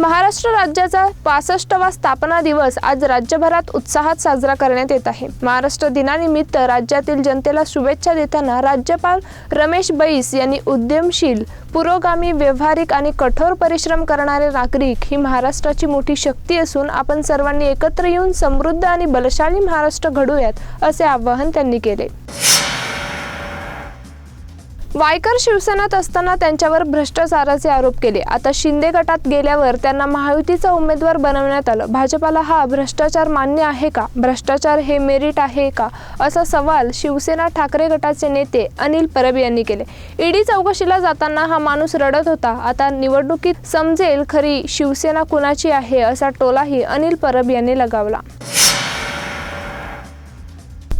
महाराष्ट्र राज्याचा पासष्टवा स्थापना दिवस आज राज्यभरात उत्साहात साजरा करण्यात येत आहे. महाराष्ट्र दिनानिमित्त राज्यातील जनतेला शुभेच्छा देताना राज्यपाल रमेश बैस यांनी उद्यमशील पुरोगामी व्यवहारिक आणि कठोर परिश्रम करणारे नागरिक ही महाराष्ट्राची मोठी शक्ती असून आपण सर्वांनी एकत्र येऊन समृद्ध आणि बलशाली महाराष्ट्र घडूयात असे आवाहन त्यांनी केले. वायकर शिवसेनेत असताना त्यांच्यावर भ्रष्टाचाराचे आरोप केले. आता शिंदे गटात गेल्यावर त्यांना महायुतीचा उमेदवार बनवण्यात आलं. भाजपाला हा भ्रष्टाचार मान्य आहे का? भ्रष्टाचार हे मेरिट आहे का? असा सवाल शिवसेना ठाकरे गटाचे नेते अनिल परब यांनी केले. ईडी चौकशीला जाताना हा माणूस रडत होता. आता निवडणुकीत समजेल खरी शिवसेना कुणाची आहे असा टोलाही अनिल परब यांनी लगावला.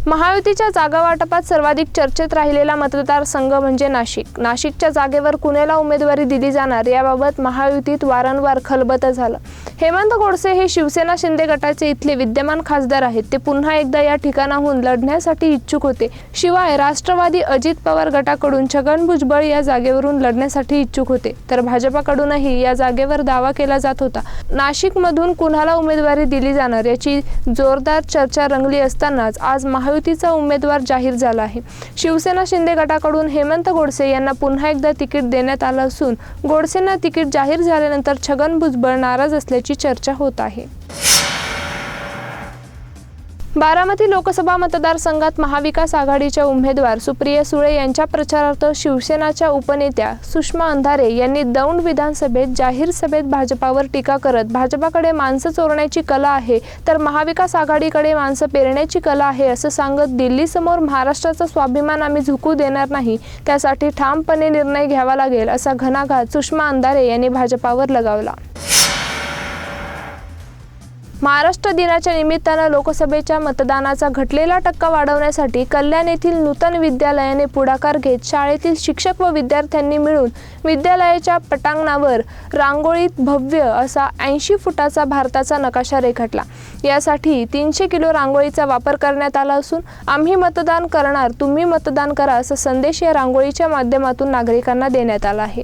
महायुतीच्या जागा वाटपात सर्वाधिक चर्चेत राहिलेला मतदारसंघ म्हणजे नाशिक. नाशिकच्या जागेवर कुणाला उमेदवारी दिली जाणार याबाबत महायुतीत वारंवार खलबत झालं. हेमंत गोडसे हे शिवसेना शिंदे गटाचे इथले विद्यमान खासदार आहेत. ते पुन्हा एकदा या ठिकाणाहून लढण्यासाठी इच्छुक होते. शिवाय राष्ट्रवादी अजित पवार गटाकडून छगन भुजबळ या जागेवरून लढण्यासाठी इच्छुक होते. तर भाजपाकडूनही या जागेवर दावा केला जात होता. नाशिकमधून कुणाला उमेदवारी दिली जाणार याची जोरदार चर्चा रंगली असतानाच आज महायुतीचा उमेदवार जाहीर झाला आहे. शिवसेना शिंदे गटाकडून हेमंत गोडसे यांना पुन्हा एकदा तिकीट देण्यात आलं असून गोडसेंना तिकीट जाहीर झाल्यानंतर छगन भुजबळ नाराज असल्याची चर्चा होत आहे. बारामती लोकसभा मतदारसंघात महाविकास आघाडीच्या उमेदवार सुप्रिया सुळे यांच्या प्रचारार्थ शिवसेनाच्या उपनेत्या सुषमा अंधारे यांनी दौंड विधानसभेत जाहीर सभेत भाजपावर टीका करत भाजपाकडे माणसं चोरण्याची कला आहे तर महाविकास आघाडीकडे माणसं पेरण्याची कला आहे असं सांगत दिल्लीसमोर महाराष्ट्राचा स्वाभिमान आम्ही झुकू देणार नाही त्यासाठी ठामपणे निर्णय घ्यावा लागेल असा घणाघात सुषमा अंधारे यांनी भाजपावर लगावला. महाराष्ट्र दिनाच्या निमित्तानं लोकसभेच्या मतदानाचा घटलेला टक्का वाढवण्यासाठी कल्याण येथील नूतन विद्यालयाने पुढाकार घेत शाळेतील शिक्षक व विद्यार्थ्यांनी मिळून विद्यालयाच्या पटांगणावर रांगोळीत भव्य असा ऐंशी फुटाचा भारताचा नकाशा रेखाटला. यासाठी तीनशे किलो रांगोळीचा वापर करण्यात आला असून आम्ही मतदान करणार तुम्ही मतदान करा असा संदेश या रांगोळीच्या माध्यमातून नागरिकांना देण्यात आला आहे.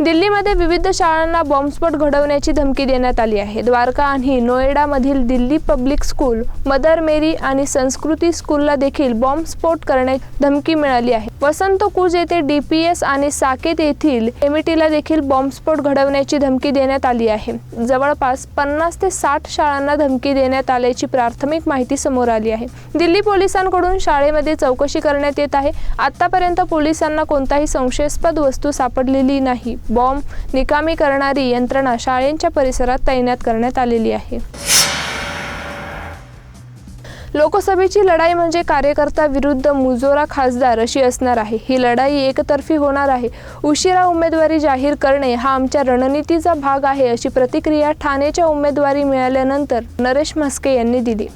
दिल्लीमध्ये विविध शाळांना बॉम्बस्फोट घडवण्याची धमकी देण्यात आली आहे. द्वारका आणि नोएडामधील Delhi public school mother Mary आणि संस्कृती स्कूलला देखील बॉम्बस्फोट करण्याची धमकी मिळाली आहे. वसंत कुज येथे डीपीएस आणि साकेत येथील एमिटीला देखील बॉम्बस्फोट घडवण्याची धमकी देण्यात आली आहे. जवळपास पन्नास ते साठ शाळांना धमकी देण्यात आल्याची प्राथमिक माहिती समोर आली आहे. दिल्ली पोलिसांकडून शाळेमध्ये चौकशी करण्यात येत आहे. आतापर्यंत पोलिसांना कोणताही संशयास्पद वस्तू सापडलेली नाही. बॉम्ब निकामी करणारी यंत्रणा शाळेंच्या परिसरात तैनात करण्यात आलेली आहे. लोकसभेची लढाई म्हणजे कार्यकर्ता विरुद्ध मुजोरा खासदार अशी असणार आहे. ही लढाई एकतर्फी होणार आहे. उशिरा उमेदवारी जाहीर करणे हा आमच्या रणनीतीचा भाग आहे अशी प्रतिक्रिया ठाणेच्या उमेदवारी मिळाल्यानंतर नरेश म्हस्के यांनी दिली.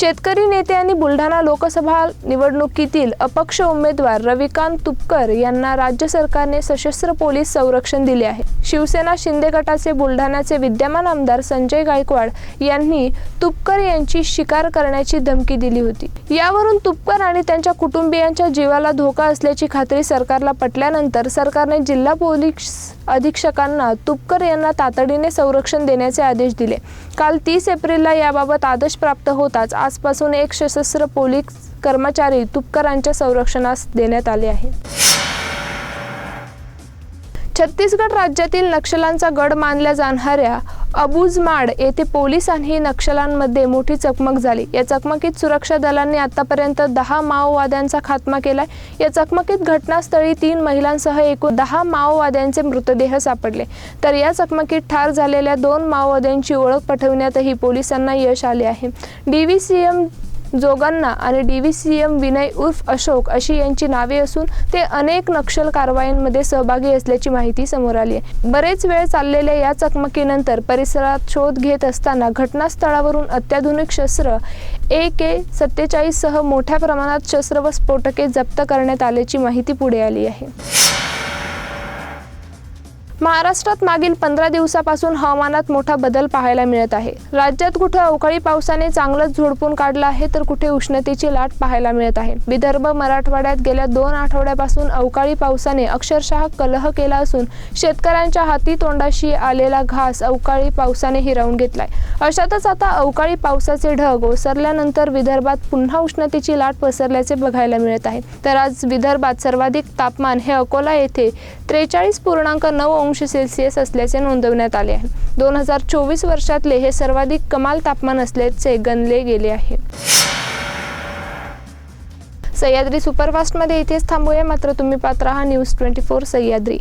शेतकरी नेते आणि बुलढाणा लोकसभा निवडणुकीतील अपक्ष उमेदवार रविकांत तुपकर यांना राज्य सरकारने सशस्त्र पोलीस संरक्षण दिले आहे. शिवसेना शिंदे गटाचे बुलढाण्याचे विद्यमान आमदार संजय गायकवाड यांनी तुपकर यांची शिकार करण्याची धमकी दिली होती. यावरून तुपकर आणि त्यांच्या कुटुंबियांच्या जीवाला धोका असल्याची खात्री सरकारला पटल्यानंतर सरकारने जिल्हा पोलीस अधीक्षकांना तुपकर यांना तातडीने संरक्षण देण्याचे आदेश दिले. काल तीस एप्रिलला याबाबत आदेश प्राप्त होताच आजपासून एक सशस्त्र पोलीस कर्मचारी तुपकरांच्या संरक्षणास देण्यात आले आहे छत्तीसगड राज्यातील नक्षलांचा गड मानल्या जाणाऱ्या अबुजमाड येथे पोलिसांनी नक्षलांमध्ये मोठी चकमक झाली. या चकमकीत सुरक्षा दलांनी आतापर्यंत दहा माओवाद्यांचा खात्मा केला या चकमकीत घटनास्थळी तीन महिलांसह एकूण दहा माओवाद्यांचे मृतदेह सापडले. तर या चकमकीत ठार झालेल्या दोन माओवाद्यांची ओळख पटवण्यातही पोलिसांना यश आले आहे. D V C M Joganna आणि D V C M Vinay उर्फ अशोक अशी यांची नावे असून ते अनेक नक्षल कारवायांमध्ये सहभागी असल्याची माहिती समोर आली आहे. बरेच वेळ चाललेल्या या चकमकीनंतर परिसरात शोध घेत असताना घटनास्थळावरून अत्याधुनिक शस्त्र ए के सत्तेचाळीससह मोठ्या प्रमाणात शस्त्र व स्फोटके जप्त करण्यात आल्याची माहिती पुढे आली आहे. महाराष्ट्रात मागील पंधरा दिवसापासून हवामानात मोठा बदल पाहायला मिळत आहे. राज्यात कुठे अवकाळी पावसाने चांगलंच झोडपून काढलं आहे तर कुठे उष्णतेची लाट पाहायला मिळत आहे. विदर्भ मराठवाड्यात गेल्या दोन आठवड्यापासून अवकाळी पावसाने अक्षरशः कलह केला असून शेतकऱ्यांच्या हाती तोंडाशी आलेला घास अवकाळी पावसाने हिरावून घेतलाय. अशातच आता अवकाळी पावसाचे ढग ओसरल्यानंतर विदर्भात पुन्हा उष्णतेची लाट पसरल्याचे बघायला मिळत आहे. तर आज विदर्भात सर्वाधिक तापमान हे अकोला येथे त्रेचाळीस पूर्णांक नऊ अंश सेल्सिअस असल्याचे नोंदवण्यात आले आहे. दोन हजार चोवीस वर्षातले हे सर्वाधिक कमाल तापमान असल्याचे गणले गेले आहे. सह्याद्री सुपरफास्टमध्ये इथेच थांबूया. मात्र तुम्ही पात्र हा न्यूज ट्वेंटी फोर सह्याद्री.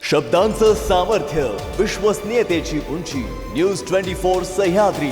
शब्दांचं सामर्थ्य विश्वसनीयतेची उंची न्यूज ट्वेंटी फोर सह्याद्री.